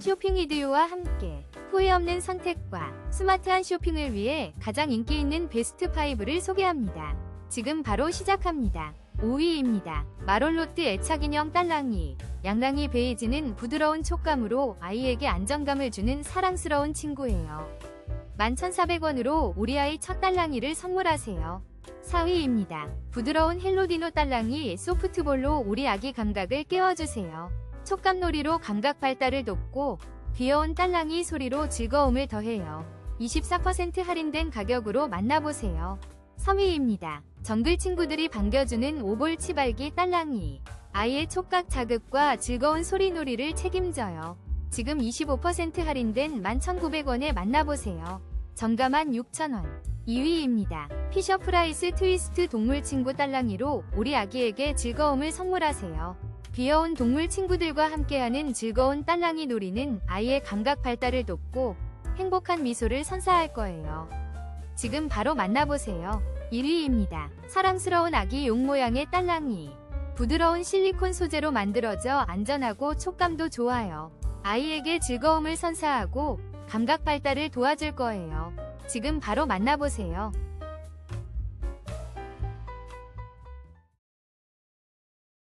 쇼핑 이디오와 함께 후회 없는 선택과 스마트한 쇼핑을 위해 가장 인기 있는 베스트 5를 소개합니다. 지금 바로 시작합니다. 5위입니다. 마롤로트 애착인형 딸랑이. 양랑이 베이지는 부드러운 촉감으로 아이에게 안정감을 주는 사랑스러운 친구예요. 11,400원으로 우리 아이 첫 딸랑이를 선물하세요. 4위입니다. 부드러운 헬로디노 딸랑이 소프트볼로 우리 아기 감각을 깨워주세요. 촉감놀이로 감각 발달을 돕고 귀여운 딸랑이 소리로 즐거움을 더해요. 24% 할인된 가격으로 만나보세요. 3위입니다. 정글 친구들이 반겨주는 오볼 치발기 딸랑이. 아이의 촉각 자극과 즐거운 소리놀이를 책임져요. 지금 25% 할인된 11,900원에 만나보세요. 정가만 6,000원. 2위입니다. 피셔프라이스 트위스트 동물 친구 딸랑이로 우리 아기에게 즐거움을 선물하세요. 귀여운 동물 친구들과 함께하는 즐거운 딸랑이 놀이는 아이의 감각 발달을 돕고 행복한 미소를 선사할 거예요. 지금 바로 만나보세요. 1위입니다. 사랑스러운 아기 용 모양의 딸랑이. 부드러운 실리콘 소재로 만들어져 안전하고 촉감도 좋아요. 아이에게 즐거움을 선사하고 감각 발달을 도와줄 거예요. 지금 바로 만나보세요.